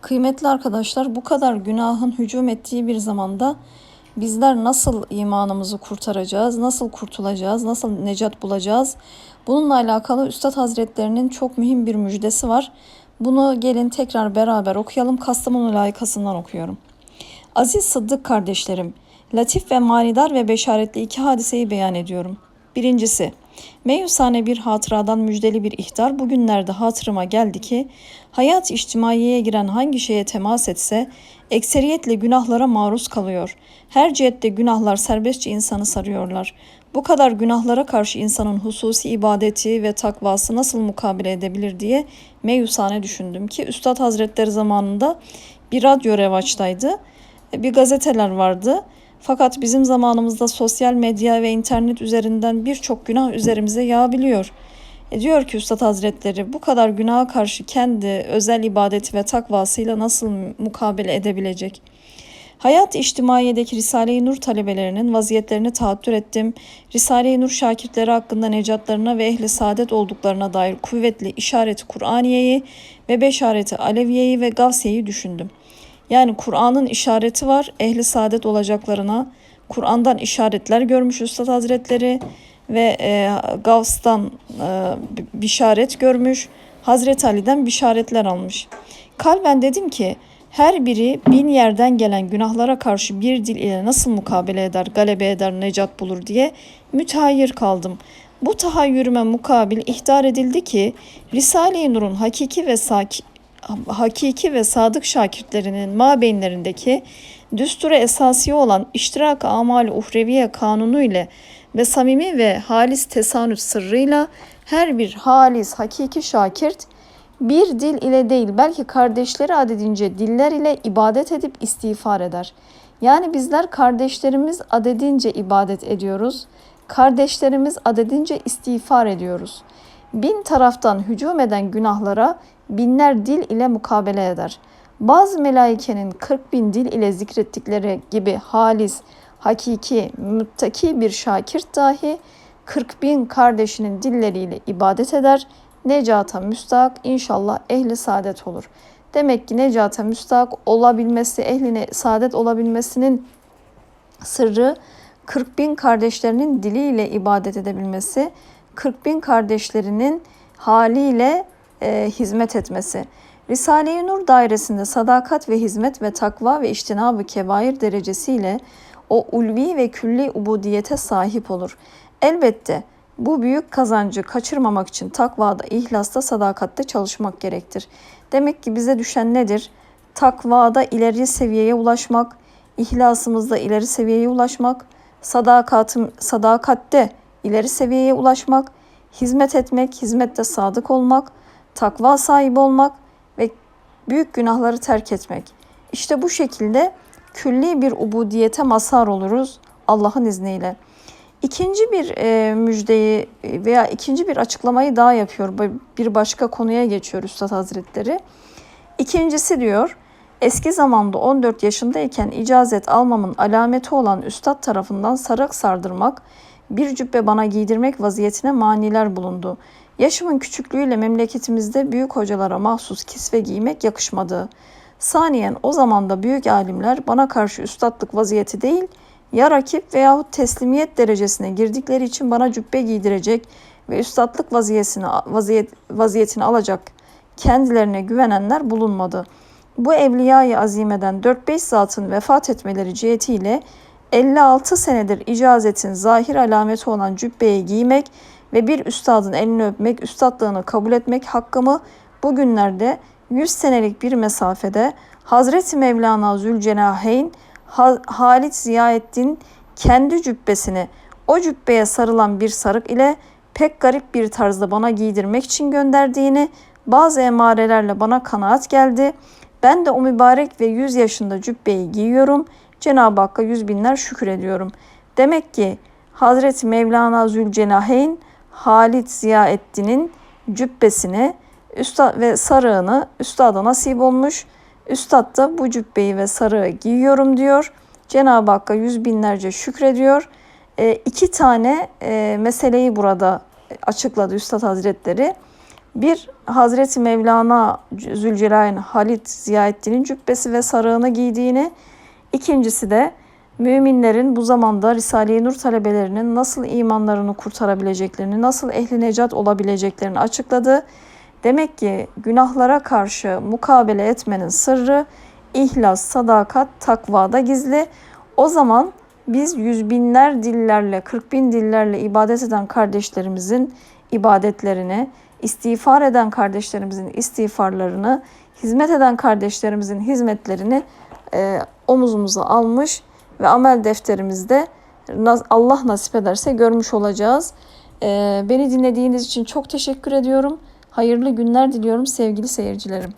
Kıymetli arkadaşlar bu kadar günahın hücum ettiği bir zamanda bizler nasıl imanımızı kurtaracağız, nasıl kurtulacağız, nasıl necat bulacağız? Bununla alakalı Üstad Hazretlerinin çok mühim bir müjdesi var. Bunu gelin tekrar beraber okuyalım. Kastamonu layıkasından okuyorum. Aziz Sıddık kardeşlerim, latif ve manidar ve beşaretli iki hadiseyi beyan ediyorum. Birincisi, meyusane bir hatıradan müjdeli bir ihtar bugünlerde hatırıma geldi ki, hayat içtimaiyeye giren hangi şeye temas etse, ekseriyetle günahlara maruz kalıyor. Her cihette günahlar serbestçe insanı sarıyorlar. Bu kadar günahlara karşı insanın hususi ibadeti ve takvası nasıl mukabele edebilir diye meyusane düşündüm ki Üstad Hazretleri zamanında bir radyo revaçtaydı bir gazeteler vardı. Fakat bizim zamanımızda sosyal medya ve internet üzerinden birçok günah üzerimize yağabiliyor. E diyor ki Üstad Hazretleri bu kadar günaha karşı kendi özel ibadeti ve takvasıyla nasıl mukabele edebilecek? Hayat içtimaiyedeki Risale-i Nur talebelerinin vaziyetlerini tahattür ettim. Risale-i Nur şakirtleri hakkında necatlarına ve ehli saadet olduklarına dair kuvvetli işareti Kur'aniyeyi ve beşareti Aleviyeyi ve Gavsiye'yi düşündüm. Yani Kur'an'ın işareti var ehli saadet olacaklarına. Kur'an'dan işaretler görmüş Üstad Hazretleri ve e, Gavs'tan e, bişaret görmüş. Hazreti Ali'den bişaretler almış. Kalben dedim ki her biri bin yerden gelen günahlara karşı bir dil ile nasıl mukabele eder, galebe eder, necat bulur diye mütehayyir kaldım. Bu tahayyürüme mukabil ihtar edildi ki Risale-i Nur'un hakiki ve hakiki ve sadık şakirtlerinin mabeyinlerindeki düstura esası olan iştirak amal uhreviye kanunu ile ve samimi ve halis tesanüt sırrıyla her bir halis hakiki şakirt bir dil ile değil belki kardeşleri adedince diller ile ibadet edip istiğfar eder. Yani bizler kardeşlerimiz adedince ibadet ediyoruz. Kardeşlerimiz adedince istiğfar ediyoruz. Bin taraftan hücum eden günahlara binler dil ile mukabele eder. Bazı melaikenin 40 bin dil ile zikrettikleri gibi halis, hakiki, müttaki bir şakirt dahi 40 bin kardeşinin dilleriyle ibadet eder. Necata müstahak inşallah ehli saadet olur. Demek ki necata müstahak olabilmesi, ehline saadet olabilmesinin sırrı 40 bin kardeşlerinin diliyle ibadet edebilmesi, 40 bin kardeşlerinin haliyle e, hizmet etmesi. Risale-i Nur dairesinde sadakat ve hizmet ve takva ve iştinabı kebair derecesiyle o ulvi ve külli ubudiyete sahip olur. Elbette bu büyük kazancı kaçırmamak için takvada, ihlasta, sadakatte çalışmak gerektir. Demek ki bize düşen nedir? Takvada ileri seviyeye ulaşmak, ihlasımızda ileri seviyeye ulaşmak, sadakatım, sadakatte ileri seviyeye ulaşmak, hizmet etmek, hizmette sadık olmak, takva sahibi olmak ve büyük günahları terk etmek. İşte bu şekilde külli bir ubudiyete mazhar oluruz Allah'ın izniyle. İkinci bir e, müjdeyi veya ikinci bir açıklamayı daha yapıyor. Bir başka konuya geçiyor Üstad Hazretleri. İkincisi diyor, eski zamanda 14 yaşındayken icazet almamın alameti olan Üstad tarafından sarak sardırmak, bir cübbe bana giydirmek vaziyetine maniler bulundu. Yaşımın küçüklüğüyle memleketimizde büyük hocalara mahsus kisve giymek yakışmadı. Saniyen o zamanda büyük alimler bana karşı üstadlık vaziyeti değil, ya rakip veyahut teslimiyet derecesine girdikleri için bana cübbe giydirecek ve üstadlık vaziyetini, vaziyet, vaziyetini alacak kendilerine güvenenler bulunmadı. Bu evliyayı azimeden 4-5 zatın vefat etmeleri cihetiyle 56 senedir icazetin zahir alameti olan cübbeyi giymek ve bir üstadın elini öpmek, üstadlığını kabul etmek hakkımı bugünlerde 100 senelik bir mesafede Hazreti Mevlana Zülcenaheyn Halit Ziyaettin kendi cübbesini o cübbeye sarılan bir sarık ile pek garip bir tarzda bana giydirmek için gönderdiğini bazı emarelerle bana kanaat geldi. Ben de o mübarek ve 100 yaşında cübbeyi giyiyorum. Cenab-ı Hakk'a yüz binler şükür ediyorum. Demek ki Hazreti Mevlana Zülcenaheyn Halit Ziyaettin'in cübbesini üstad ve sarığını üstada nasip olmuş. Üstad da bu cübbeyi ve sarığı giyiyorum diyor. Cenab-ı Hakk'a yüz binlerce şükrediyor. E, iki tane e, meseleyi burada açıkladı Üstad Hazretleri. Bir Hazreti Mevlana Zülcelal'in Halit Ziyaettin'in cübbesi ve sarığını giydiğini, ikincisi de müminlerin bu zamanda Risale-i Nur talebelerinin nasıl imanlarını kurtarabileceklerini, nasıl ehli necat olabileceklerini açıkladı. Demek ki günahlara karşı mukabele etmenin sırrı ihlas, sadakat, takvada gizli. O zaman biz yüz binler dillerle, kırk bin dillerle ibadet eden kardeşlerimizin ibadetlerini, istiğfar eden kardeşlerimizin istiğfarlarını, hizmet eden kardeşlerimizin hizmetlerini e, omuzumuza almış ve amel defterimizde Allah nasip ederse görmüş olacağız. E, beni dinlediğiniz için çok teşekkür ediyorum. Hayırlı günler diliyorum sevgili seyircilerim.